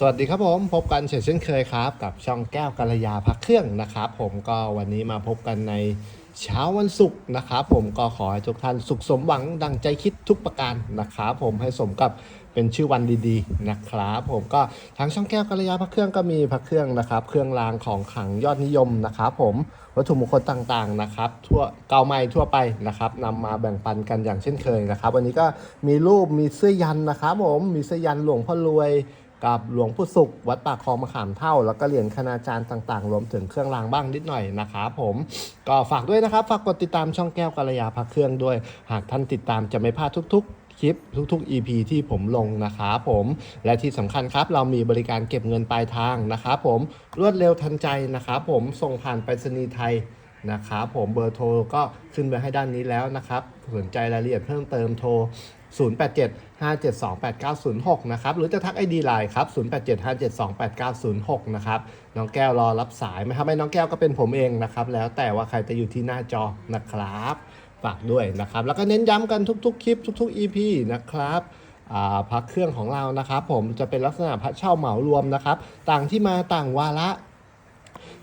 สวัสดีครับผม พบกันเช่นเคยครับ กับช่องแก้วกัลยาพักเครื่องนะครับผมก็วันนี้มาพบกันในเช้าวันศุกร์นะครับผมก็ขอให้ทุกท่านสุขสมหวังดังใจคิดทุกประการนะครับผมให้สมกับเป็นชื่อวันดีๆนะครับผมก็ทางช่องแก้วกัลยาพักเครื่องก็มีพักเครื่องนะครับ เครื่องรางของขลังยอดนิยมนะครับผมวัตถุมงคลต่างๆนะครับทั่วเก่าใหม่ทั่วไปนะครับนำมาแบ่งปันกันอย่างเช่นเคยนะครับ วันนี้ก็มีรูปมีเสื้อยันนะครับผมมีเสื้อยันหลวงพ่อรวย กับหลวงพ่อสุข วัดปากคลองมะขามเท่า แล้วก็เหรียญคณาจารย์ต่างๆ รวมถึงเครื่องรางบ้างนิดหน่อยนะครับผมก็ฝากด้วยนะครับ ฝากกดติดตามช่องแก้วกัลยาพักเครื่องด้วย หากท่านติดตามจะไม่พลาดทุก ๆคลิปทุกๆ EP ที่ผมลงนะครับผม และที่สำคัญครับ เรามีบริการเก็บเงินปลายทางนะครับผมรวดเร็วทันใจนะครับผมส่งผ่านไปรษณีย์ไทย นะครับผมเบอร์โทรก็ขึ้นไว้ให้ด้านนี้แล้วนะครับ สนใจรายละเอียดเพิ่มเติมโทร 0875728906 นะครับ หรือจะทัก ID ไลน์ครับ 0875728906 นะครับ น้องแก้วรอรับสายไหมครับไม่น้องแก้วก็เป็นผมเองนะครับ แล้วแต่ว่าใครจะอยู่ที่หน้าจอนะครับฝากด้วยนะครับ แล้วก็เน้นย้ำกันทุกๆ คลิปทุก ๆ EP นะครับพักเครื่องของเรานะครับ ผมจะเป็นลักษณะพักเช่าเหมารวมนะครับ ต่างที่มาต่างวาระ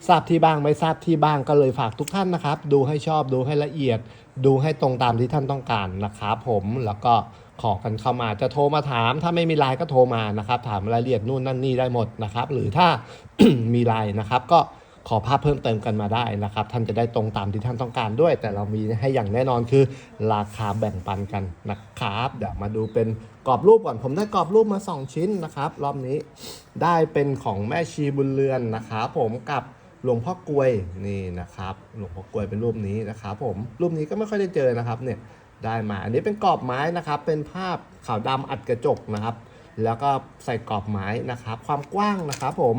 ทราบที่บ้างไม่ทราบที่บ้างก็เลยฝากทุกท่านนะครับ ดูให้ชอบดูให้ละเอียด ดูให้ตรงตามที่ท่านต้องการนะครับผมแล้วก็ขอกันเข้ามาจะโทรมาถาม ถ้าไม่มีไลน์ก็โทรมานะครับ ถามรายละเอียดนู่นนั่นนี่ได้หมดนะครับ หรือถ้ามีไลน์นะครับ ก็ขอภาพเพิ่มเติมกันมาได้นะครับ ท่านจะได้ตรงตามที่ท่านต้องการด้วย แต่เรามีให้อย่างแน่นอนคือ ราคาแบ่งปันกันนะครับเดี๋ยวมาดูเป็นกรอบรูปก่อนผมได้กรอบรูปมา 2 ชิ้นนะครับ รอบนี้ได้เป็นของแม่ชีบุญเรือนนะครับผมกับ หลวงพ่อกลวยนี่นะครับหลวงพ่อกลวยเป็นรูปนี้นะครับผมรูปนี้ก็ไม่ค่อยได้เจอนะครับเนี่ยได้มาอันนี้เป็นกรอบไม้นะครับ เป็นภาพขาวดำอัดกระจกนะครับ แล้วก็ใส่กรอบไม้นะครับ ความกว้างนะครับผม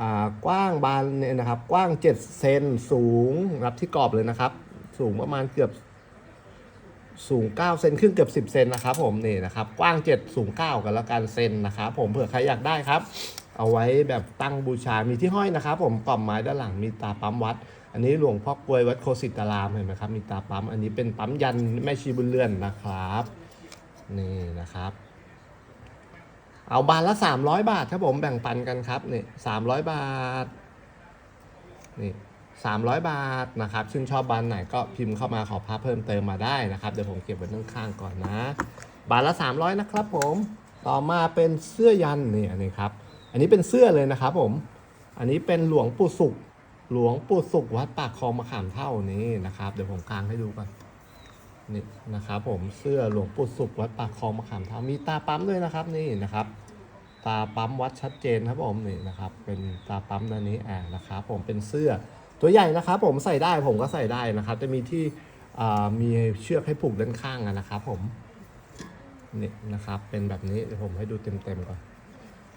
อ่ากว้างบานเนี่ยนะครับ กว้าง 7 เซนสูงรับที่กรอบเลยนะครับ สูงประมาณเกือบสูง 9 เซนขึ้นเกือบ 10 เซนนะครับผมนี่นะครับ กว้าง 7 สูง 9 กันแล้วกันเซนนะครับผมเผื่อใครอยากได้ครับ เอาไว้แบบตั้งบูชา มีที่ห้อยนะครับ ผมกล่อมไม้ด้านหลังมีตาปั๊มวัด อันนี้หลวงพ่อกลวยวัดโคสิตารามเห็นไหมครับ มีตาปั๊ม อันนี้เป็นปั๊มยันแม่ชีบุญเรือนนะครับ นี่นะครับ เอาบานละ 300 บาทครับผมแบ่งปันกันครับนี่300บาท นี่300บาทนะครับ ชื่นชอบบานไหนก็พิมพ์เข้ามาขอภาพเพิ่มเติมมาได้นะครับ เดี๋ยวผมเก็บไว้ข้างๆก่อนนะ บาทละ 300 นะครับผม ต่อมาเป็นเสื้อยันเนี่อันนี้ครับ อันนี้เป็นเสื้อเลยนะครับผม อันนี้เป็นหลวงปู่สุข หลวงปู่สุขวัดปากคลองมะขามเท่านี้นะครับ เดี๋ยวผมกางให้ดูก่อนนี่นะครับผมเสื้อหลวงปู่สุขวัดปากคลองมะขามเท่ามีตาปั๊มด้วยนะครับนี่นะครับ ตาปั๊มวัดชัดเจนครับผมนี่นะครับ เป็นตาปั๊มด้านนี้อ่านะครับผมเป็นเสื้อตัวใหญ่นะครับ ผมใส่ได้ผมก็ใส่ได้นะครับ จะมีที่มีเชือกให้ผูกด้านข้างนะครับ ผมนี่นะครับเป็นแบบนี้เดี๋ยวผมให้ดูเต็มๆก่อน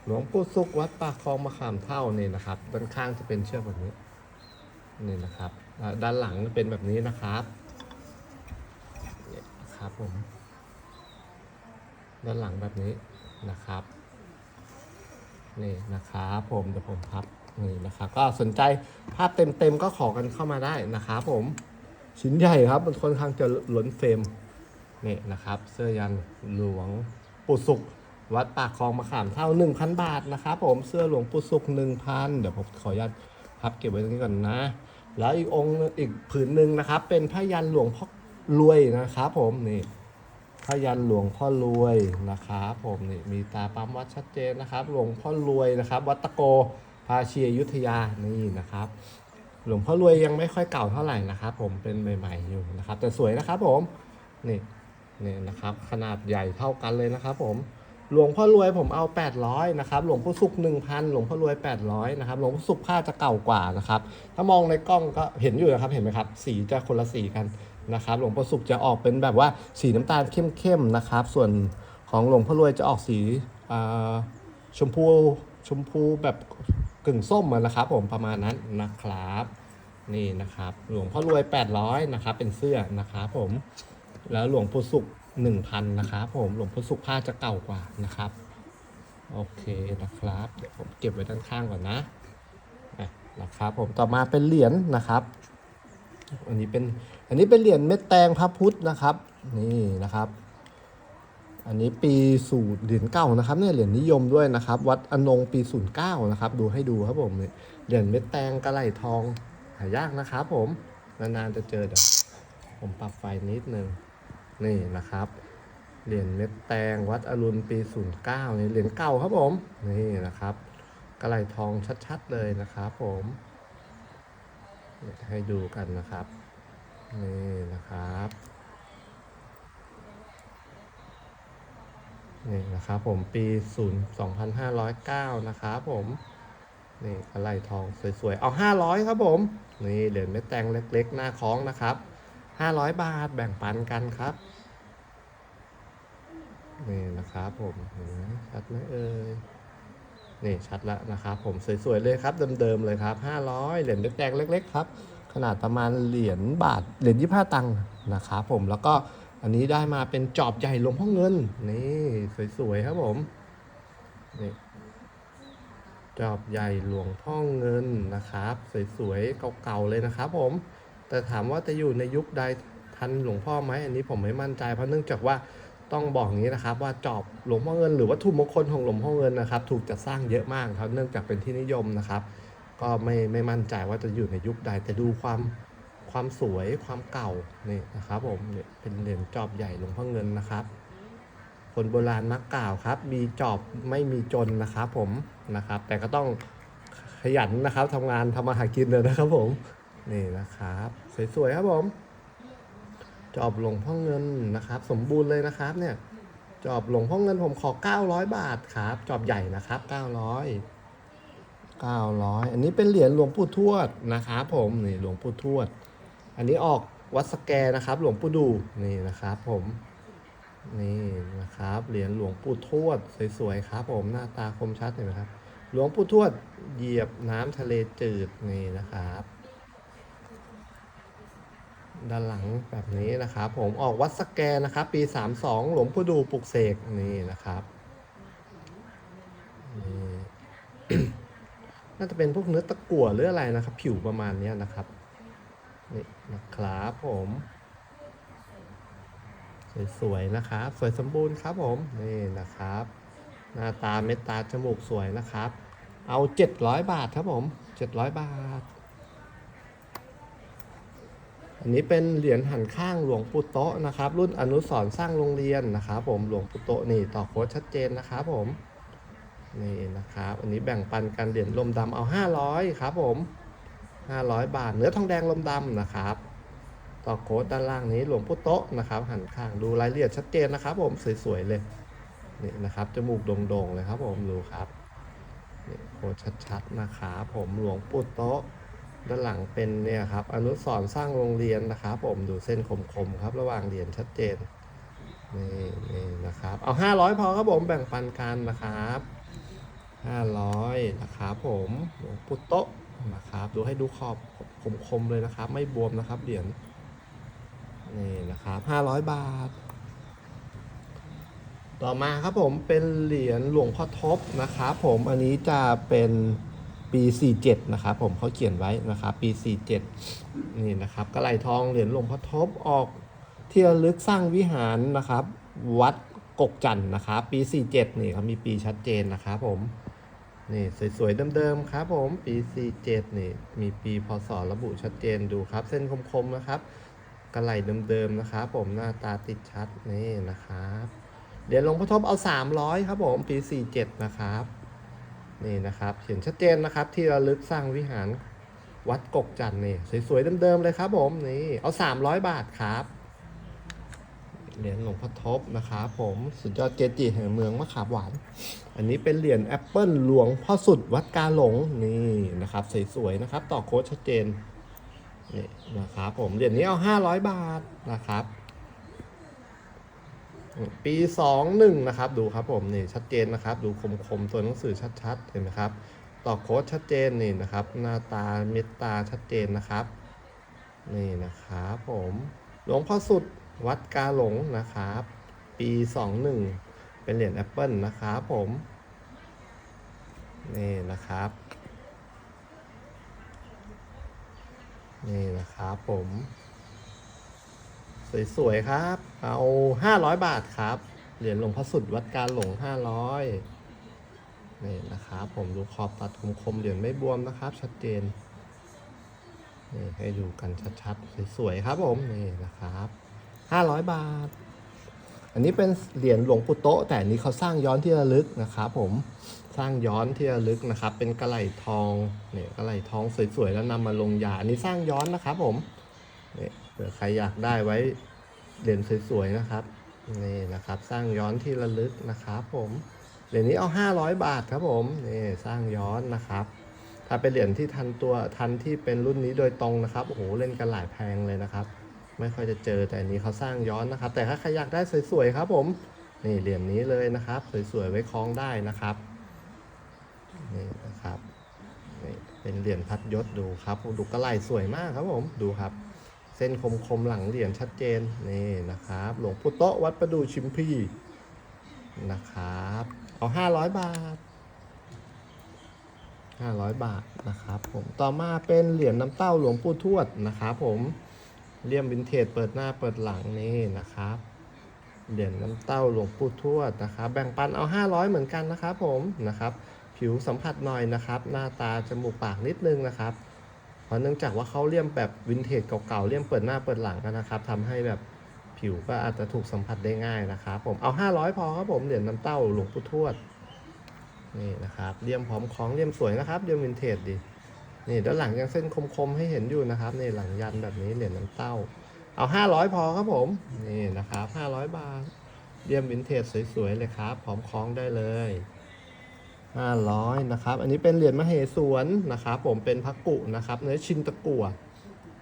หลวงปู่สุขวัดปากคลองมะขามเท่านี่นะครับ ด้านข้างจะเป็นเชือกแบบนี้นี่นะครับ ด้านหลังเป็นแบบนี้นะครับนี่นะครับผม ด้านหลังแบบนี้นะครับนี่นะครับผมเดี๋ยวผมพับนี่นะครับ ก็สนใจภาพเต็มๆก็ขอกันเข้ามาได้นะครับผมชิ้นใหญ่ครับมันค่อนข้างจะล้นเฟรมนี่นะครับ เสื้อยันหลวงปู่สุข วัดปากคลองมะขามเท่า 1,000 บาทนะครับผมเสื้อหลวงปู่สุข1,000 เดี๋ยวผมขออนุญาตพับเก็บไว้ตรงนี้ก่อนนะ แล้วอีกองค์อีกผืนหนึ่งนะครับ เป็นพระยันหลวงพ่อรวยนะครับผมนี่พระยันหลวงพ่อรวยนะครับผมนี่มีตาปั๊มวัดชัดเจนนะครับ หลวงพ่อรวยนะครับ วัดตะโกภาชีอยุทธยานี่นะครับ หลวงพ่อรวยยังไม่ค่อยเก่าเท่าไหร่นะครับ ผมเป็นใหม่ ๆอยู่นะครับ แต่สวยนะครับผมนี่นี่นะครับ ขนาดใหญ่เท่ากันเลยนะครับผม หลวงพ่อรวยผมเอา 800นะครับ หลวงพ่อสุข1,000 หลวงพ่อรวย 800นะครับ หลวงพ่อสุขผ้าจะเก่ากว่านะครับ ถ้ามองในกล้องก็เห็นอยู่นะครับ เห็นไหมครับ สีจะคนละสีกันนะครับ หลวงพ่อสุขจะออกเป็นแบบว่าสีน้ำตาลเข้มๆนะครับ ส่วนของหลวงพ่อรวยจะออกสีชมพูชมพูแบบกึ่งส้มนะครับ ผมประมาณนั้นนะครับ นี่นะครับ หลวงพ่อรวย 800นะครับ เป็นเสื้อนะครับผม แล้วหลวงพ่อสุข หนึ่งพันนะครับผมหลวงพ่อสุภาจะเก่ากว่านะครับ โอเคนะครับ เดี๋ยวผมเก็บไว้ด้านข้างก่อนนะนะครับผมต่อมาเป็นเหรียญนะครับ อันนี้เป็นอันนี้เป็นเหรียญเม็ดแตงพระพุทธนะครับ นี่นะครับ อันนี้ปีสูตรเหรียญเก่านะครับเนี่ยเหรียญนิยมด้วยนะครับ วัดอนงปีศูนย์เก้านะครับ ดูให้ดูครับผมเหรียญเม็ดแตงกระไหลทองหายากนะครับผมนานๆจะเจอเดี๋ยวผมปรับไฟนิดนึง นี่นะครับ เหรียญเม็ดแตงวัดอรุณปี 09นี่เหรียญเก่าครับผม นี่นะครับกระไหลทองชัดๆเลยนะครับผมให้ดูกันนะครับ นี่นะครับนี่นะครับผมปี0 2509 นะครับผมนี่กระไหลทองสวยๆ เอา 500 ครับผม นี่เหรียญเม็ดแตงเล็กๆ หน้าคล้องนะครับ 500 บาทแบ่งปันกันครับ นี่นะครับผมเห็นไหมชัดไหมเอ่ยนี่ชัดแล้วนะครับผมสวยๆเลยครับเดิมๆเลยครับ500เหรียญเม็ดแดงเล็ก ๆ ครับ ขนาดประมาณเหรียญบาทเหรียญ25ตังค์นะครับผมแล้วก็อันนี้ได้มาเป็นจอบใหญ่หลวงพ่อเงิน นี่สวยๆครับผมนี่จอบใหญ่หลวงพ่อเงินนะครับ สวยๆเก่าๆเลยนะครับผม แต่ถามว่าจะอยู่ในยุคใดทันหลวงพ่อไหมอันนี้ผมไม่มั่นใจ เพราะเนื่องจากว่าต้องบอกอย่างนี้นะครับว่าจอบหลวงพ่อเงิน หรือวัตถุมงคลของหลวงพ่อเงินนะครับ ถูกจัดสร้างเยอะมากครับเนื่องจากเป็นที่นิยมนะครับ ก็ไม่ไม่มั่นใจว่าจะอยู่ในยุคใดแต่ดูความความสวยความเก่านี่นะครับผมเนี่ยเป็นเหรียญจอบใหญ่หลวงพ่อเงินนะครับคนโบราณมักกล่าวครับ มีจอบไม่มีจนนะครับผมนะครับ แต่ก็ต้องขยันนะครับทำงานทำมาหากินเลยนะครับผม นี่นะครับ สวยๆครับผมจอบหลวงพ่อเงินนะครับ สมบูรณ์เลยนะครับเนี่ยจอบหลวงพ่อเงินผมขอ 900 บาทครับ จอบใหญ่นะครับ 900 900 อันนี้เป็นเหรียญหลวงปู่ทวดนะครับผมนี่หลวงปู่ทวด อันนี้ออกวัดสแกนะครับ หลวงปู่ดูนี่นะครับผมนี่นะครับเหรียญหลวงปู่ทวดสวยๆครับผมหน้าตาคมชัดเห็นไหมครับ หลวงปู่ทวดเหยียบน้ำทะเลจืดนี่นะครับ ด้านหลังแบบนี้นะครับ ผมออกวัดสแกนนะครับ ปี 32 หลวงปู่ดูปลุกเสกนี่นะครับนี่น่าจะเป็นพวกเนื้อตะกั่วหรืออะไรนะครับ ผิวประมาณนี้นะครับนี่นะครับผมสวยๆนะครับ สวยสมบูรณ์ครับผมนี่นะครับ หน้าตาเม็ดตาจมูกสวยนะครับ เอา 700 บาทครับผม 700 บาท อันนี้เป็นเหรียญหันข้างหลวงปู่โตะนะครับ รุ่นอนุสรสร้างโรงเรียนนะครับ ผมหลวงปู่โตะนี่ต่อโค้ดชัดเจนนะครับผมนี่นะครับอันนี้แบ่งปันกันเหรียญลมดำเอา 500 ครับผม 500 บาท เนื้อทองแดงลมดำนะครับ ต่อโค้ดด้านล่างนี้หลวงปู่โตะนะครับ หันข้างดูรายละเอียดชัดเจนนะครับ ผมสวยๆเลยนี่นะครับจมูกโด่งๆเลยครับผมดูครับนี่โค้ดชัดๆนะครับผมหลวงปู่โตะ ด้านหลังเป็นเนี่ยครับอนุสรสร้างโรงเรียนนะครับผมดูเส้นคมๆครับ ระหว่างเหรียญชัดเจนนี่นี่นะครับเอา500พอครับผมแบ่งปันกันนะครับ500นะครับผมปู่โตะนะครับดูให้ดูขอบคมๆเลยนะครับ ไม่บวมนะครับเหรียญนี่นะครับ500บาท ต่อมาครับผมเป็นเหรียญหลวงพ่อทบนะครับผมอันนี้จะเป็น ปี 47 นะครับผมเขาเขียนไว้นะครับปี 47 นี่นะครับกระไหลทองเหรียญหลวงพ่อทบออกเที่ระลึกสร้างวิหารนะครับ วัดกกจันทร์นะครับ ปี 47 นี่เขามีปีชัดเจนนะครับผมนี่สวยๆเดิมๆครับผมปี 47 นี่มีปีพศระบุชัดเจนดูครับ เส้นคมๆนะครับกระไหลเดิมๆนะครับผมหน้าตาติดชัดนี่นะครับเดี๋ยวหลวงพ่อทบเอา 300 ครับผมปี 47 นะครับ นี่นะครับเขียนชัดเจนนะครับ ที่ระลึกสร้างวิหารวัดกกจันทร์นี่สวยๆเดิมๆเลยครับผมนี่เอา 300 บาทครับเหรียญหลวงพ่อทบนะครับผมสุดยอดเกจิแห่งเมืองมะขามหวาน อันนี้เป็นเหรียญแอปเปิลหลวงพ่อสุดวัดกาหลงนี่นะครับสวยๆนะครับ ต่อโค้ดชัดเจนนี่นะครับผมเหรียญนี้เอา 500 บาทนะครับ ปีสองหนึ่งนะครับ ดูครับผมนี่ชัดเจนนะครับ ดูคมๆตัวหนังสือชัดๆ เห็นไหมครับต่อโค้ดชัดเจนนี่นะครับ หน้าตาเม็ดตาชัดเจนนะครับ นี่นะครับผมหลวงพ่อสุดวัดกาหลงนะครับ ปีสองหนึ่งเป็นเหรียญแอปเปิลนะครับผม นี่นะครับ นี่นะครับผม สวยๆครับ เอา500บาทครับ เหรียญหลวงพ่อสุดวัดการหลงห้าร้อยนี่นะครับผมดูขอบตัดคมๆเหรียญไม่บวมนะครับ ชัดเจนนี่ให้ดูกันชัดๆสวยๆครับผมนี่นะครับห้าร้อยบาท อันนี้เป็นเหรียญหลวงปู่โตะแต่อันนี้เขาสร้างย้อนที่ระลึกนะครับผมสร้างย้อนที่ระลึกนะครับ เป็นกระไหลทองเนี่ยกระไหลทองสวยๆแล้วนำมาลงยาอันนี้สร้างย้อนนะครับผมเนี่ย เผื่อใครอยากได้ไว้เหรียญสวยๆนะครับนี่นะครับ สร้างย้อนที่ระลึกนะครับผมเหรียญนี้เอา 500 บาทครับผมนี่สร้างย้อนนะครับ ถ้าเป็นเหรียญที่ทันตัวทันที่เป็นรุ่นนี้โดยตรงนะครับโอ้โหเล่นกันหลายแพงเลยนะครับ ไม่ค่อยจะเจอแต่อันนี้เขาสร้างย้อนนะครับ แต่ถ้าใครอยากได้สวยๆครับผมนี่เหรียญนี้เลยนะครับ สวยๆไว้คล้องได้นะครับนี่นะครับนี่เป็นเหรียญพัดยศดูครับดูกระไหล่สวยมากครับผมดูครับ เส้นคมๆหลังเหรียญชัดเจนนี่นะครับ หลวงปู่โตะวัดประดูชิมพีนะครับเอา500บาท500บาทนะครับผมต่อมาเป็นเหรียญน้ำเต้าหลวงปู่ทวดนะครับผมเลี่ยมวินเทจเปิดหน้าเปิดหลังนี่นะครับเหรียญน้ำเต้าหลวงปู่ทวดนะครับ แบ่งปันเอา 500 เหมือนกันนะครับผมนะครับ ผิวสัมผัสหน่อยนะครับ หน้าตาจมูกปากนิดนึงนะครับ ราะเนื่องจากว่าเขาเลี่ยมแบบวินเทจเก่าๆเลี่ยมเปิดหน้าเปิดหลังกันนะครับทำให้แบบผิวก็อาจจะถูกสัมผัสได้ง่ายนะครับผมเอา 500 พอครับผมเหรียญน้ำเต้าหลวงปู่ทวดนี่นะครับเลี่ยมพร้อมคล้องเลี่ยมสวยนะครับเลี่ยมวินเทจดีนี่ด้านหลังยังเส้นคมๆให้เห็นอยู่นะครับนี่หลังยันแบบนี้เหรียญน้ำเต้า เอาห้าร้อยพอครับผมนี่นะครับห้าร้อยบาทเลี่ยมวินเทจสวยๆเลยครับพร้อมคล้องได้เลย ห้าร้อยนะครับ อันนี้เป็นเหรียญมเหสวนนะครับ ผมเป็นพักกุนะครับ เนื้อชินตะกั่ว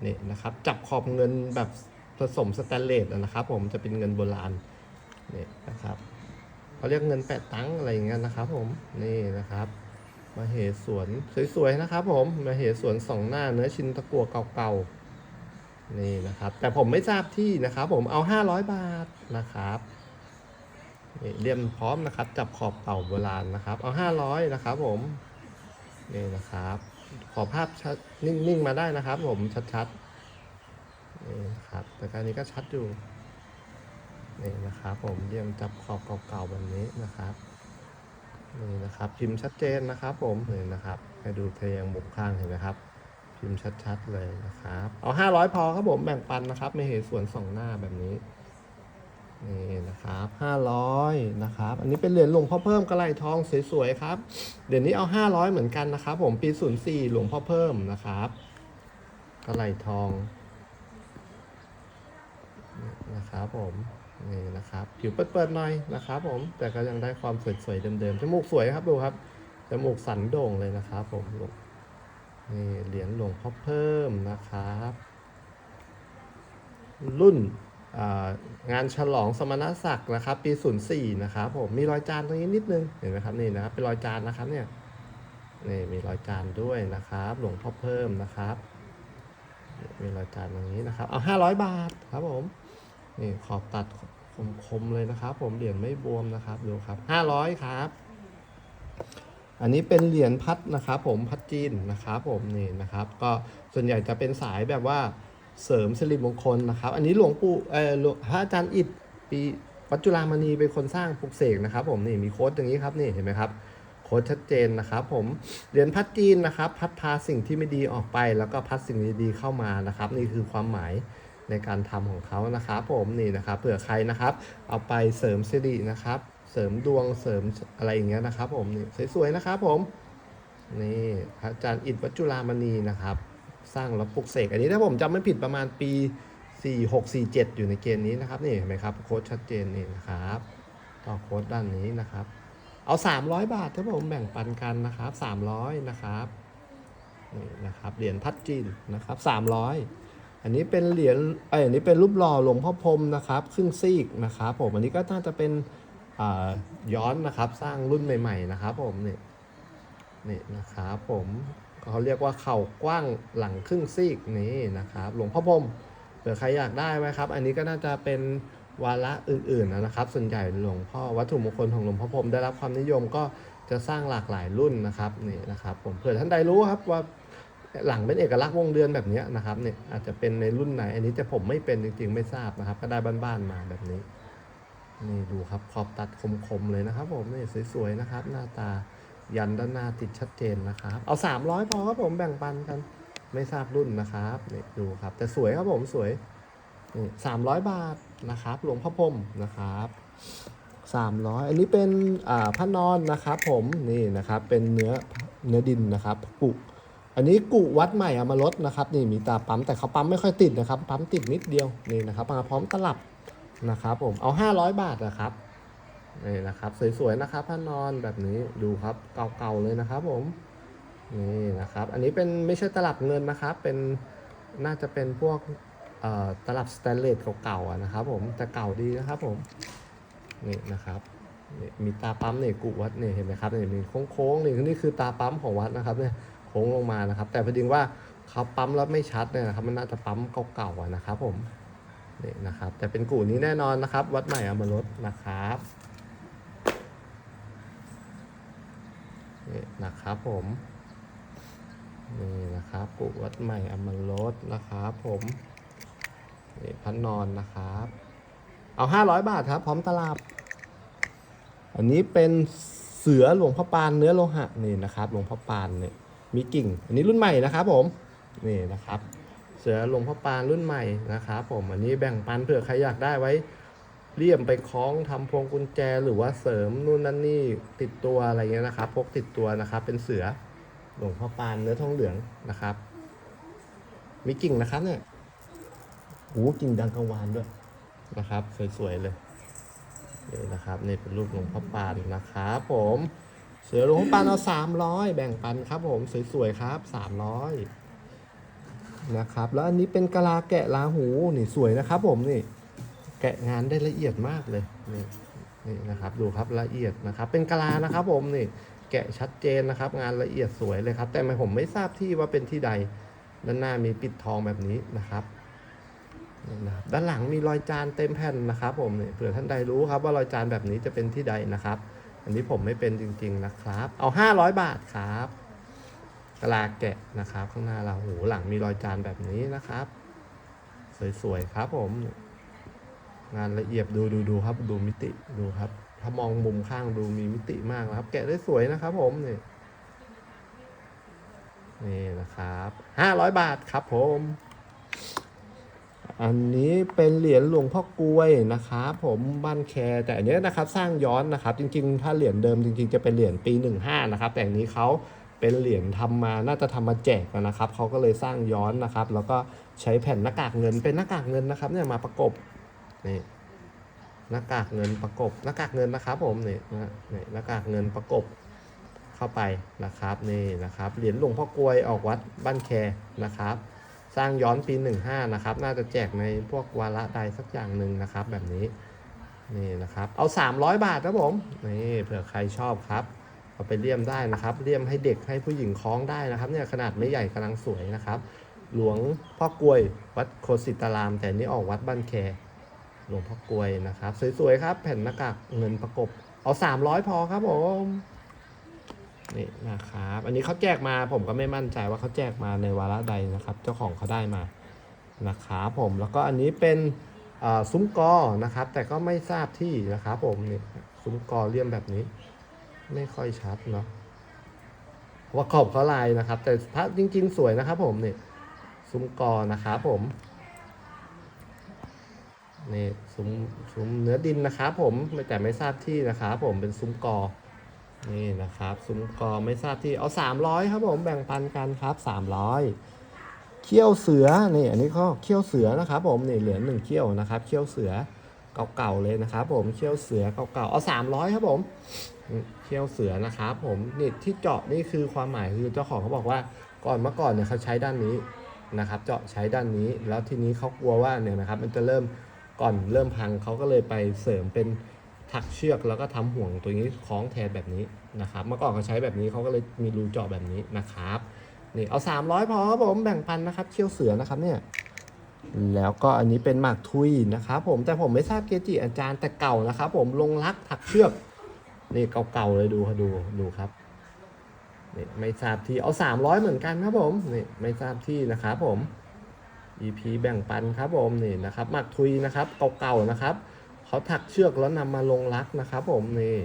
นี่นะครับ จับขอบเงินแบบผสมสแตนเลสนะครับ ผมจะเป็นเงินโบราณนี่นะครับเขาเรียกเงินแปดตังอะไรอย่างเงี้ยนะครับ ผมนี่นะครับมาเหสวนสวยๆนะครับผมมาเหสวนสองหน้าเนื้อชินตะกั่วเก่าๆนี่นะครับ แต่ผมไม่ทราบที่นะครับ ผมเอา 500 บาทนะครับ นี่เลี่ยมพร้อมนะครับ จับขอบเก่าโบราณนะครับ เอา500นะครับผมนี่นะครับ ขอภาพชัดนิ่งๆมาได้นะครับ ผมชัดๆนี่นะครับแต่การนี้ก็ชัดอยู่นี่นะครับ ผมเลี่ยมจับขอบเก่าๆแบบนี้นะครับนี่นะครับ พิมพ์ชัดเจนนะครับ ผมนี่นะครับให้ดูเทยงมุมข้างเห็นไหมครับ พิมพ์ชัดๆเลยนะครับ เอา500พอครับผมแบ่งปันนะครับไม่เห็นส่วนสองหน้าแบบนี้ นี่นะครับ500นะครับอันนี้เป็นเหรียญหลวงพ่อเพิ่มกระไหลทองสวยๆครับเดี๋ยวนี้เอา 500 เหมือนกันนะครับ ผมปี 04 หลวงพ่อเพิ่มนะครับกระไหลทองนี่นะครับผมนี่นะครับผิวเปิดๆหน่อยนะครับ ผมแต่ก็ยังได้ความสวยๆเดิมๆจมูกสวยครับดูครับจมูกสันโด่งเลยนะครับผมนี่เหรียญหลวงพ่อเพิ่มนะครับ รุ่น งานฉลองสมณศักดิ์นะครับ ปี 04 นะครับผมมีรอยจานตรงนี้นิดนึงเห็นไหมครับนี่นะครับเป็นรอยจานนะครับเนี่ยนี่มีรอยจานด้วยนะครับ หลวงพ่อเพิ่มนะครับ มีรอยจานตรงนี้นะครับ เอา 500 บาทครับผมนี่ขอบตัดคมๆเลยนะครับ ผมเหรียญไม่บวมนะครับดูครับห้าร้อยครับ อันนี้เป็นเหรียญพัดนะครับ ผมพัดจีนนะครับ ผมนี่นะครับ ก็ส่วนใหญ่จะเป็นสายแบบว่า เสริมสิริมงคลนะครับ อันนี้หลวงปู่เออพระอาจารย์อิฐปีปัจจุลามณีเป็นคนสร้างปลุกเสกนะครับ ผมนี่มีโค้ดอย่างนี้ครับนี่เห็นไหมครับโค้ดชัดเจนนะครับผมเหรียญพัดจีนนะครับ พัดพาสิ่งที่ไม่ดีออกไป แล้วก็พัดสิ่งดีๆเข้ามานะครับ นี่คือความหมายในการทำของเขานะครับผมนี่นะครับเผื่อใครนะครับ เอาไปเสริมสิรินะครับ เสริมดวงเสริมอะไรอย่างเงี้ยนะครับ ผมนี่สวยๆนะครับผมนี่พระอาจารย์อิฐวัจจุรามณีนะครับ สร้างแล้วปลุกเสกอันนี้ถ้าผมจำไม่ผิดประมาณปี 4647 อยู่ในเกณฑ์นี้นะครับนี่เห็นไหมครับโค้ดชัดเจนนี่นะครับต่อโค้ดด้านนี้นะครับ เอา 300 บาทถ้าผมแบ่งปันกันนะครับ 300 นะครับนี่นะครับเหรียญพัดจีนนะครับ 300 อันนี้เป็นเหรียญเอ้ยอันนี้เป็นรูปหล่อหลวงพ่อพรมนะครับครึ่งซีกนะครับผมอันนี้ก็น่าจะเป็นย้อนนะครับสร้างรุ่นใหม่ ๆ นะครับผมนี่นี่นะครับผม เขาเรียกว่าเข่ากว้างหลังครึ่งซีกนี่นะครับ หลวงพ่อพรมเผื่อใครอยากได้ไหมครับ อันนี้ก็น่าจะเป็นวาระอื่นๆนะครับ ส่วนใหญ่หลวงพ่อวัตถุมงคลของหลวงพ่อพรมได้รับความนิยมก็จะสร้างหลากหลายรุ่นนะครับนี่นะครับ ผมเผื่อท่านใดรู้ครับว่าหลังเป็นเอกลักษณ์วงเดือนแบบนี้นะครับเนี่ยอาจจะเป็นในรุ่นไหน อันนี้จะผมไม่เป็นจริงๆไม่ทราบนะครับ ก็ได้บ้านๆมาแบบนี้นี่ดูครับขอบตัดคมๆเลยนะครับ ผมนี่สวยๆนะครับ หน้าตา ยันด้านหน้าติดชัดเจนนะครับ เอา 300 พอครับผมแบ่งปันกัน ไม่ทราบรุ่นนะครับนี่ดูครับ แต่สวยครับผมสวยนี่สามร้อยบาทนะครับ หลวงพ่อพรมนะครับสามร้อยอันนี้เป็นอ่าพระนอนนะครับ ผมนี่นะครับเป็นเนื้อเนื้อดินนะครับกุอันนี้กุวัดใหม่เอามาลดนะครับ นี่มีตาปั๊มแต่เขาปั๊มไม่ค่อยติดนะครับ ปั๊มติดนิดเดียวนี่นะครับมาพร้อมตลับนะครับ ผมเอา 500 บาทนะครับ นี่นะครับสวยๆนะครับพระนอนแบบนี้ดูครับเก่าๆเลยนะครับผมนี่นะครับ อันนี้เป็นไม่ใช่ตลับเงินนะครับ เป็นน่าจะเป็นพวกตลับสแตนเลสเก่าๆนะครับ ผมแต่เก่าดีนะครับผมนี่นะครับนี่มีตาปั๊มเนี่ยกุวัดเนี่ยเห็นไหมครับเนี่ยมีโค้งๆนี่นี่คือตาปั๊มของวัดนะครับเนี่ยโค้งลงมานะครับ แต่พอดีว่าเขาปั๊มแล้วไม่ชัดเนี่ยนะครับ มันน่าจะปั๊มเก่าๆนะครับ ผมนี่นะครับ แต่เป็นกูนี้แน่นอนนะครับ วัดใหม่อมาลดนะครับ นี่นะครับผมนี่นะครับกุวัดใหม่อมรสนะครับผมนี่พันนอนนะครับ เอาห้าร้อยบาทครับ พร้อมตลับ อันนี้เป็นเสือหลวงพ่อปานเนื้อโลหะนี่นะครับ หลวงพ่อปานเนี่ยมีกิ่ง อันนี้รุ่นใหม่นะครับผมนี่นะครับ เสือหลวงพ่อปานรุ่นใหม่นะครับ ผมอันนี้แบ่งปันเผื่อใครอยากได้ไว้ เลี่ยมไปคล้องทำพวงกุญแจหรือว่าเสริมนู่นนั่นนี่ติดตัวอะไรเงี้ยนะครับ พกติดตัวนะครับ เป็นเสือหลวงพ่อปานเนื้อทองเหลืองนะครับ มีกิ่งนะครับเนี่ยโอ้กิ่งดังกังวานด้วยนะครับ สวยๆเลยนี่นะครับนี่เป็นรูปหลวงพ่อปานนะครับผมเสือหลวงพ่อปานเอาสามร้อยแบ่งปันครับ ผมสวยๆครับสามร้อยนะครับ แล้วอันนี้เป็นกะลาแกะลาหูนี่สวยนะครับ ผมนี่ แกะงานได้ละเอียดมากเลยนี่นี่นะครับดูครับละเอียดนะครับ เป็นกะลานะครับผมนี่แกะชัดเจนนะครับ งานละเอียดสวยเลยครับ แต่ไม่ผมไม่ทราบที่ว่าเป็นที่ใดด้านหน้ามีปิดทองแบบนี้นะครับนี่นะครับด้านหลังมีรอยจานเต็มแผ่นนะครับผมเนี่ยเผื่อท่านใดรู้ครับว่ารอยจานแบบนี้จะเป็นที่ใดนะครับ อันนี้ผมไม่เป็นจริง ๆนะครับ เอา 500 บาทครับกะลาแกะนะครับ ข้างหน้าเราหูหลังมีรอยจานแบบนี้นะครับ สวยๆครับผม งานละเอียดดูดูดูครับดูมิติดูครับ ถ้ามองมุมข้างดูมีมิติมากนะครับ แกะได้สวยนะครับผมนี่นี่นะครับห้าร้อยบาทครับผม อันนี้เป็นเหรียญหลวงพ่อกล้วยนะครับผมบ้านแคแต่อันนี้นะครับสร้างย้อนนะครับ จริงๆ ถ้าเหรียญเดิมจริงๆจะเป็นเหรียญปี15นะครับ แต่อันนี้เขาเป็นเหรียญทำมา น่าจะทำมาแจกนะครับ เขาก็เลยสร้างย้อนนะครับ แล้วก็ใช้แผ่นหน้ากากเงิน เป็นหน้ากากเงินนะครับเนี่ยมาประกบ นี่หน้ากากเงินประกบหน้ากากเงินนะครับผมนี่นะนี่หน้ากากเงินประกบเข้าไปนะครับนี่นะครับเหรียญหลวงพ่อกลวยออกวัดบ้านแคนะครับ สร้างย้อนปี 15 นะครับ น่าจะแจกในพวกวาระใดสักอย่างหนึ่งนะครับ แบบนี้นี่นะครับ เอา 300 บาทครับผมนี่เผื่อใครชอบครับเอาไปเลี่ยมได้นะครับเลี่ยมให้เด็กให้ผู้หญิงคล้องได้นะครับเนี่ยขนาดไม่ใหญ่กำลังสวยนะครับ หลวงพ่อกลวยวัดโคสิตาราม แต่นี่ออกวัดบ้านแค หลวงพ่อกลวยนะครับ สวยๆครับ แผ่นหน้ากากเงินประกบ เอาสามร้อยพอครับผมนี่นะครับ อันนี้เขาแจกมาผมก็ไม่มั่นใจว่าเขาแจกมาในวาระใดนะครับ เจ้าของเขาได้มานะครับผมแล้วก็อันนี้เป็นซุ้มกอนะครับ แต่ก็ไม่ทราบที่นะครับผมนี่ซุ้มกอเลี่ยมแบบนี้ ไม่ค่อยชัดเนาะว่าขอบเขาลายนะครับ แต่พระจริง ๆ สวยนะครับ ผมนี่ซุ้มกอนะครับผม นี่ซุ้มซุ้มเนื้อดินนะครับผมแต่ไม่ทราบที่นะครับผมเป็นซุ้มกอ นี่นะครับ ซุ้มกอไม่ทราบที่เอาสามร้อยครับผมแบ่งปันกันครับสามร้อยเขี้ยวเสือนี่อันนี้ก็เขี้ยวเสือนะครับผมนี่เหลือหนึ่งเขี้ยวนะครับเขี้ยวเสือเก่าๆเลยนะครับ ผมเขี้ยวเสือเก่าๆเอาสามร้อยครับผมเขี้ยวเสือนะครับผมนี่ที่เจาะนี่คือความหมายคือเจ้าของเขาบอกว่าก่อนเมื่อก่อนเนี่ยเขาใช้ด้านนี้นะครับ เจาะใช้ด้านนี้ แล้วทีนี้เขากลัวว่าเนี่ยนะครับ มันจะเริ่ม ก่อนเริ่มพังเขาก็เลยไปเสริมเป็นถักเชือกแล้วก็ทำห่วงตัวนี้คล้องแทนแบบนี้นะครับ เมื่อก่อนเขาใช้แบบนี้เขาก็เลยมีรูเจาะแบบนี้นะครับนี่เอา 300 พอครับผมแบ่งปันนะครับเขี้ยวเสือนะครับเนี่ยแล้วก็อันนี้เป็นหมากทุยนะครับผมแต่ผมไม่ทราบเกจิอาจารย์แต่เก่านะครับ ผมลงรักถักเชือกนี่เก่าๆเลยดูครับดูดูครับนี่ไม่ทราบที่เอา 300 เหมือนกันครับผมนี่ไม่ทราบที่นะครับผม EP แบ่งปันครับผมนี่นะครับหมักทุยนะครับเก่าๆนะครับเขาถักเชือกแล้วนำมาลงรักนะครับผมนี่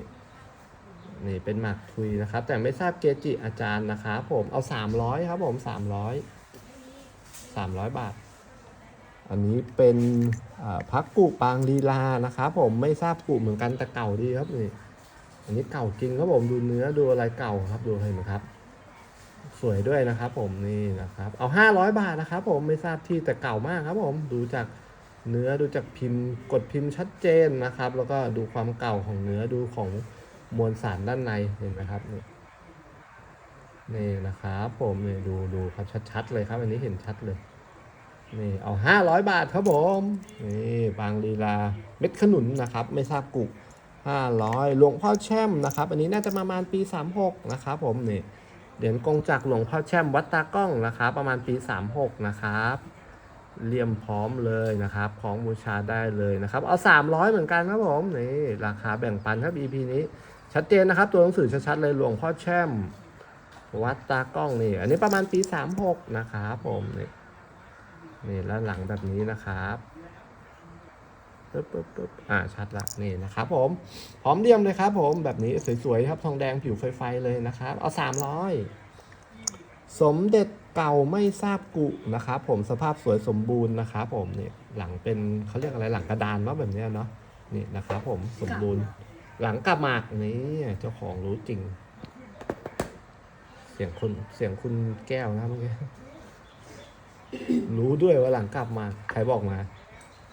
นี่เป็นหมากทุยนะครับ แต่ไม่ทราบเกจิอาจารย์นะครับผมเอาสามร้อยครับผมสามร้อยสามร้อยบาท อันนี้เป็นพักกุปางลีลานะครับผมไม่ทราบกุเหมือนกันแต่เก่าดีครับนี่อันนี้เก่าจริงครับผมดูเนื้อดูอะไรเก่าครับดูเห็นไหมครับ สวยด้วยนะครับผมนี่นะครับ เอาห้าร้อยบาทนะครับผมไม่ทราบที่แต่เก่ามากครับผมดูจากเนื้อดูจากพิมพ์กดพิมพ์ชัดเจนนะครับ แล้วก็ดูความเก่าของเนื้อดูของมวลสารด้านในเห็นไหมครับนี่นี่นะครับผมนี่ดูดูครับชัดๆเลยครับ อันนี้เห็นชัดเลยนี่เอาห้าร้อยบาทครับผมนี่บางลีลาเม็ดขนุนนะครับ ไม่ทราบกุห้าร้อยหลวงพ่อแช่มนะครับ อันนี้น่าจะประมาณปีสามหกนะครับผมนี่ เหรียญกงจากหลวงพ่อแช่มวัดตากล้องนะครับประมาณปีสามหกนะครับเลี่ยมพร้อมเลยนะครับ ของบูชาได้เลยนะครับ เอาสามร้อยเหมือนกันครับผมนี่ราคาแบ่งปันครับ EP นี้ ชัดเจนนะครับ ตัวหนังสือชัดๆเลยหลวงพ่อแช่ม วัดตากล้องนี่ อันนี้ประมาณปีสามหกนะครับผมนี่นี่แล้วหลังแบบนี้นะครับ ปึ๊บปึ๊บปึ๊บอ่าชัดละนี่นะครับผมพร้อมเดียมเลยครับผมแบบนี้สวยๆครับทองแดงผิวไฟๆเลยนะครับ เอาสามร้อยสมเด็จเก่าไม่ทราบกุนะครับผมสภาพสวยสมบูรณ์นะครับผมนี่หลังเป็นเขาเรียกอะไรหลังกระดานว่าแบบเนี้ยเนาะนี่นะครับผมสมบูรณ์ หลังกระหมากนี่เจ้าของรู้จริง เสียงคุณเสียงคุณแก้วนะเมื่อกี้รู้ด้วยว่าหลังกลับมา ใครบอกมา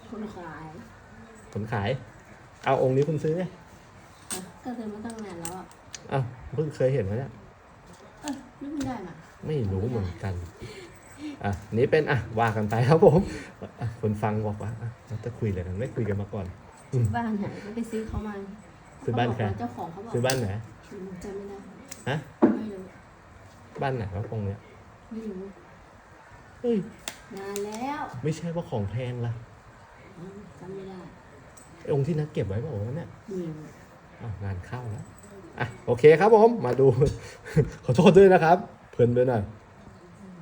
คนขาย คนขาย เอาองค์นี้คุณซื้อไหมอะก็ซื้อมาตั้งนานแล้วอะอ้าวเพิ่งเคยเห็นไหมเนี่ยเออนึกไม่ได้มาไม่รู้เหมือนกันอะนี่เป็นอะว่ากันไปครับผมอะคนฟังบอกว่าอะเราจะคุยเลยกันไม่คุยกันมาก่อนบ้านไหนก็ไปซื้อเขามาซื้อบ้านใครเขบอกว่เจ้าของเขาบอกซื้อบ้านไหนอืมจำไม่ได้ฮะไม่รู้บ้านไหนวะองค์เนี้ยไม่รู้เฮ้ยนานแล้ว ไม่ใช่ว่าของแพงละอืมจำไม่ได้ไอ้องค์ที่นักเก็บไว้บอกว่าวะเนี่ยไม่รู้อ้าวงานเข้าแล้วอะโอเคครับผมมาดู ขอโทษด้วยนะครับ เพลินด้วยหน่อย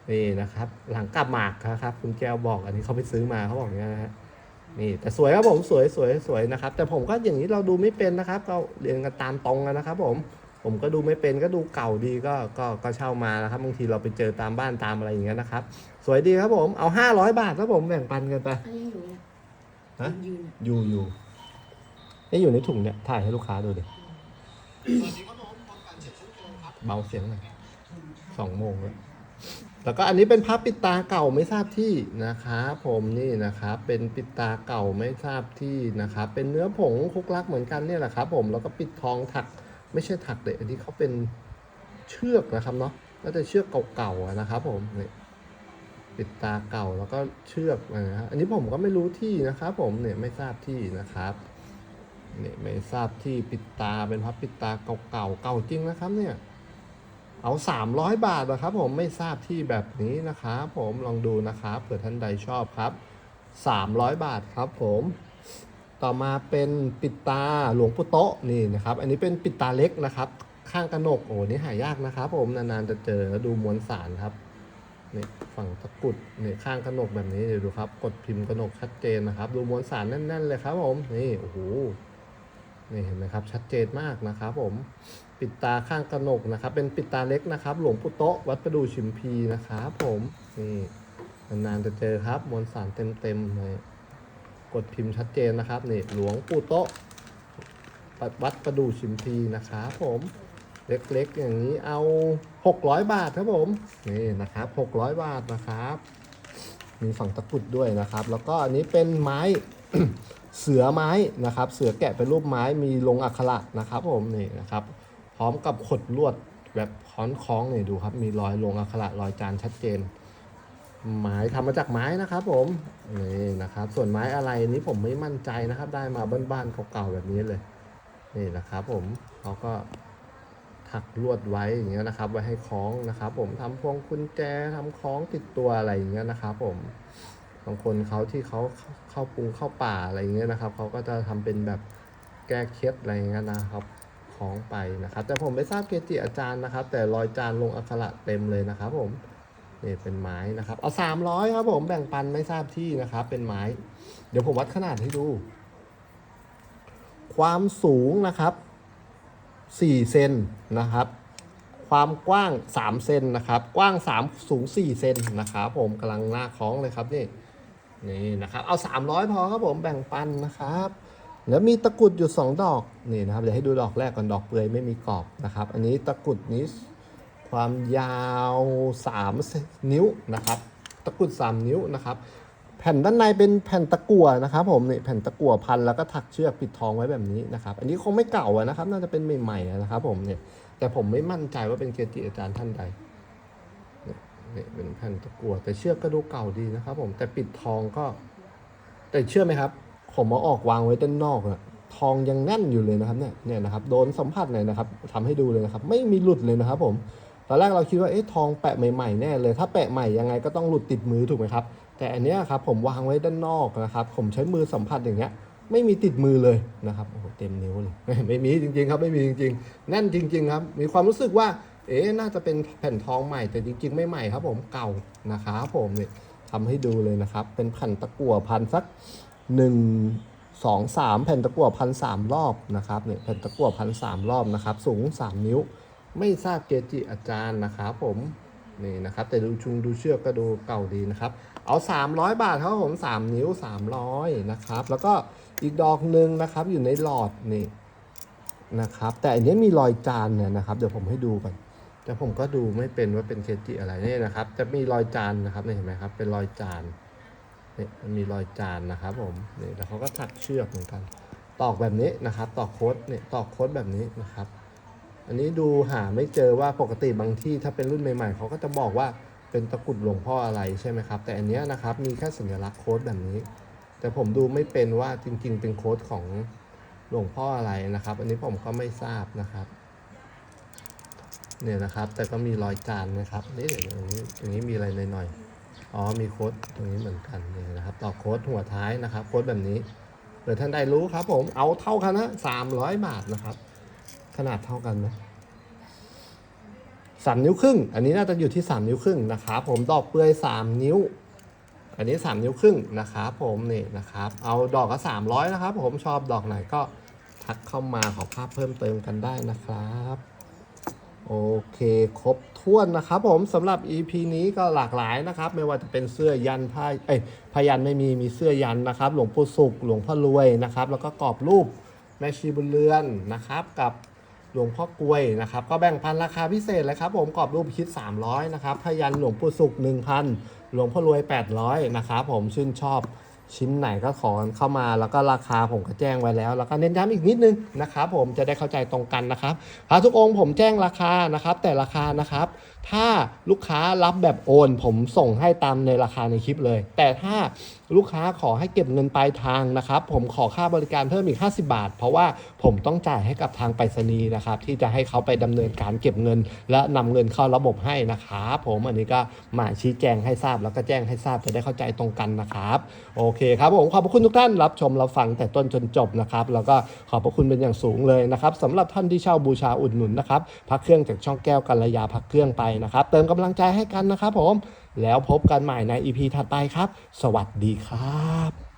นี่นะครับ หลังกลับหมากครับ คุณแก้วบอกอันนี้เขาไปซื้อมาเขาบอกอย่างนี้นะฮะนี่แต่สวยครับผมสวยสวยสวยนะครับ แต่ผมก็อย่างนี้เราดูไม่เป็นนะครับก็เรียนกันตามตรงกันนะครับ ผม ผมก็ดูไม่เป็นก็ดูเก่าดีก็ก็ก็เช่ามานะครับบางทีเราไปเจอตามบ้านตามอะไรอย่างเงี้ยนะครับ สวยดีครับผมเอาห้าร้อยบาทครับผมแบ่งปันกันไปอันนี้อยู่เนี่ยฮะยืนอะอยู่อยู่ นี่อยู่ในถุงเนี่ย ถ่ายให้ลูกค้าดูดิเบาเสียงหน่อยสองโมงแล้วแล้วก็อันนี้เป็นพับปิดตาเก่าไม่ทราบที่นะครับผมนี่นะครับเป็นปิดตาเก่าไม่ทราบที่นะครับเป็นเนื้อผงคุกลักเหมือนกันเนี่ยแหละครับ ผมแล้วก็ปิดทองถักไม่ใช่ถักเลยอันนี้เขาเป็นเชือกนะครับเนาะน่าจะเชือกเก่าๆนะครับ ผมนี่ปิดตาเก่าแล้วก็เชือกนะฮะอันนี้ผมก็ไม่รู้ที่นะครับ ผมเนี่ยไม่ทราบที่นะครับ เนี่ยไม่ทราบที่ปิดตาเป็นพับปิดตาเก่าๆเก่าจริงนะครับเนี่ย เอาสามร้อยบาทนะครับผมไม่ทราบที่แบบนี้นะครับผมลองดูนะครับเผื่อท่านใดชอบครับสามร้อยบาทครับผมต่อมาเป็นปิดตาหลวงปู่โตะนี่นะครับ อันนี้เป็นปิดตาเล็กนะครับ ข้างกระหนกโอ้นี่หายากนะครับ ผมนานๆจะเจอแล้วดูมวลสารครับนี่ฝั่งตะกุดนี่ข้างกระหนกแบบนี้เดี๋ยวดูครับ กดพิมพ์กระหนกชัดเจนนะครับ ดูมวลสารแน่น ๆ เลยครับผมนี่โอ้โห นี่เห็นไหมครับชัดเจนมากนะครับผมปิดตาข้างกระหนกนะครับ เป็นปิดตาเล็กนะครับ หลวงปู่โตะวัดประดูชิมพีนะครับผมนี่นานๆจะเจอครับมวลสารเต็มๆเลยกดพิมพ์ชัดเจนนะครับนี่หลวงปู่โตะวัดประดูชิมพีนะครับผมเล็กๆ อย่างนี้เอา 600 บาทครับผมนี่นะครับ 600 บาทนะครับ มีฝั่งตะกุดด้วยนะครับ แล้วก็อันนี้เป็นไม้ เสือไม้นะครับ เสือแกะเป็นรูปไม้มีลงอักขระนะครับผมนี่นะครับ พร้อมกับขดลวดแบบค้อนคล้องนี่ดูครับ มีรอยลงอักขระรอยจานชัดเจน ไม้ทำมาจากไม้นะครับผมนี่นะครับ ส่วนไม้อะไรนี้ผมไม่มั่นใจนะครับ ได้มาบ้านๆเก่าๆแบบนี้เลยนี่นะครับผมเขาก็ถักลวดไว้อย่างเงี้ยนะครับ ไว้ให้คล้องนะครับ ผมทำพวงกุญแจทำคล้องติดตัวอะไรอย่างเงี้ยนะครับ ผม บางคนเขาที่เขาเข้าปรุงเข้าป่าอะไรเงี้ยนะครับเขาก็จะทำเป็นแบบแก้เคล็ดอะไรเงี้ยนะครับคล้องไปนะครับ แต่ผมไม่ทราบเกจิอาจารย์นะครับ แต่รอยจานลงอักขระเต็มเลยนะครับผมนี่เป็นไม้นะครับ เอาสามร้อยครับผมแบ่งปันไม่ทราบที่นะครับ เป็นไม้ เดี๋ยวผมวัดขนาดให้ดู ความสูงนะครับ4เซนนะครับ ความกว้าง3เซนนะครับ กว้าง3สูง4เซนนะครับ ผมกำลังหน้าคล้องเลยครับนี่ นี่นะครับเอา 300 พอครับผมแบ่งปันนะครับ แล้วมีตะกรุดอยู่ 2 ดอกนี่นะครับเดี๋ยวให้ดูดอกแรกก่อนดอกเปลือยไม่มีกรอบนะครับ อันนี้ตะกรุดนี้ความยาว3นิ้วนะครับ ตะกรุด 3 นิ้วนะครับ แผ่นด้านในเป็นแผ่นตะกั่วนะครับ ผมนี่แผ่นตะกั่วพันแล้วก็ถักเชือกปิดทองไว้แบบนี้นะครับ อันนี้คงไม่เก่านะครับ น่าจะเป็นใหม่ๆนะครับ ผมเนี่ยแต่ผมไม่มั่นใจว่าเป็นเกจิอาจารย์ท่านใด นี่เนี่ยเป็นแผ่นตะกั่วแต่เชือกก็ดูเก่าดีนะครับ ผมแต่ปิดทองก็ แต่เชื่อไหมครับ ผมเอาออกวางไว้ด้านนอกอะทองยังแน่นอยู่เลยนะครับเนี่ยเนี่ยนะครับโดนสัมผัสหน่อยนะครับทำให้ดูเลยนะครับ ไม่มีหลุดเลยนะครับ ผมตอนแรกเราคิดว่าเอ๊ะทองแปะใหม่ๆแน่เลย ถ้าแปะใหม่ยังไงก็ต้องหลุดติดมือถูกไหมครับ แต่อันเนี้ยครับผมวางไว้ด้านนอกนะครับ ผมใช้มือสัมผัสอย่างเงี้ยไม่มีติดมือเลยนะครับโอ้โหเต็มนิ้วเลยไม่มีจริงๆครับไม่มีจริง ๆ แน่นจริง ๆ ครับ มีความรู้สึกว่า เอ๊ะน่าจะเป็นแผ่นทองใหม่แต่จริงๆไม่ใหม่ครับผมเก่านะครับผมเนี่ยทำให้ดูเลยนะครับ เป็นแผ่นตะกั่วพันสักหนึ่งสองสามแผ่นตะกั่วพันสามรอบนะครับเนี่ยแผ่นตะกั่วพันสามรอบนะครับ สูงสามนิ้ว ไม่ทราบเกจิอาจารย์นะครับผมนี่นะครับแต่ดูชุงดูเชือกก็ดูเก่าดีนะครับ เอา 300 บาทครับผม3นิ้ว 300นะครับแล้วก็อีกดอกหนึ่งนะครับอยู่ในหลอดนี่นะครับแต่อันนี้มีรอยจานเนี่ยนะครับ เดี๋ยวผมให้ดูก่อน แต่ผมก็ดูไม่เป็นว่าเป็นเคจิอะไรนี่นะครับ จะมีรอยจานนะครับเห็นไหมครับ เป็นรอยจานนี่มันมีรอยจานนะครับผมนี่แล้วเขาก็ถักเชือกเหมือนกัน ตอกแบบนี้นะครับ ตอกโค้ดเนี่ยตอกโค้ดแบบนี้นะครับ อันนี้ดูหาไม่เจอว่าปกติบางที่ถ้าเป็นรุ่นใหม่ ๆเขาก็จะบอกว่าเป็นตะกรุดหลวงพ่ออะไรใช่ไหมครับ แต่อันนี้นะครับมีแค่สัญลักษณ์โค้ดแบบนี้ แต่ผมดูไม่เป็นว่าจริง ๆ เป็นโค้ดของหลวงพ่ออะไรนะครับ อันนี้ผมก็ไม่ทราบนะครับ เนี่ยนะครับ แต่ก็มีรอยจานนะครับนี่เดี๋ยวตรงนี้ตรงนี้มีอะไรหน่อยๆอ๋อมีโค้ดตรงนี้เหมือนกันเนี่ยนะครับ ต่อโค้ดหัวท้ายนะครับ โค้ดแบบนี้เผื่อท่านใดรู้ครับ ผมเอาเท่ากันนะสามร้อยบาทนะครับ ขนาดเท่ากันไหมสามนิ้วครึ่ง อันนี้น่าจะอยู่ที่สามนิ้วครึ่งนะครับผมดอกเปลือยสามนิ้ว อันนี้สามนิ้วครึ่งนะครับผมนี่นะครับ เอาดอกก็สามร้อยนะครับ ผมชอบดอกไหนก็ทักเข้ามาขอภาพเพิ่มเติมกันได้นะครับ โอเค ครบถ้วนนะครับผมสำหรับ EP นี้ก็หลากหลายนะครับ ไม่ว่าจะเป็นเสื้อยันผ้าเอ้ยพยันไม่มีมีเสื้อยันนะครับ หลวงปู่สุขหลวงพ่อรวยนะครับ แล้วก็กรอบรูปแม่ชีบุญเรือนนะครับ กับหลวงพ่อกลวยนะครับ ก็แบ่งพันราคาพิเศษเลยครับ ผมกรอบรูปคิด 300 นะครับพยันหลวงปู่สุข 1,000 หลวงพ่อรวย 800 นะครับ ผมชื่นชอบ ชิ้นไหนก็ขอเข้ามาแล้วก็ราคาผมก็แจ้งไว้แล้ว แล้วก็เน้นย้ำอีกนิดนึงนะครับผมจะได้เข้าใจตรงกันนะครับพระทุกองค์ผมแจ้งราคานะครับ แต่ราคานะครับ ถ้าลูกค้ารับแบบโอน ผมส่งให้ตามในราคาในคลิปเลย แต่ถ้าลูกค้าขอให้เก็บเงินปลายทางนะครับ ผมขอค่าบริการเพิ่มอีก 50 บาท เพราะว่าผมต้องจ่ายให้กับทางไปรษณีย์นะครับ ที่จะให้เขาไปดำเนินการเก็บเงิน และนำเงินเข้าระบบให้นะครับผมอันนี้ก็มาชี้แจงให้ทราบแล้วก็แจ้งให้ทราบจะได้เข้าใจตรงกันนะครับ โอเคครับผมขอบพระคุณทุกท่านรับชมรับฟังแต่ต้นจนจบนะครับแล้วก็ขอบพระคุณเป็นอย่างสูงเลยนะครับสำหรับท่านที่เช่าบูชาอุดหนุนนะครับพักเครื่องจากช่องแก้วกัลยาพักเครื่องไปนะครับ เติมกำลังใจให้กันนะครับผม แล้วพบกันใหม่ใน EP ถัดไปครับ สวัสดีครับ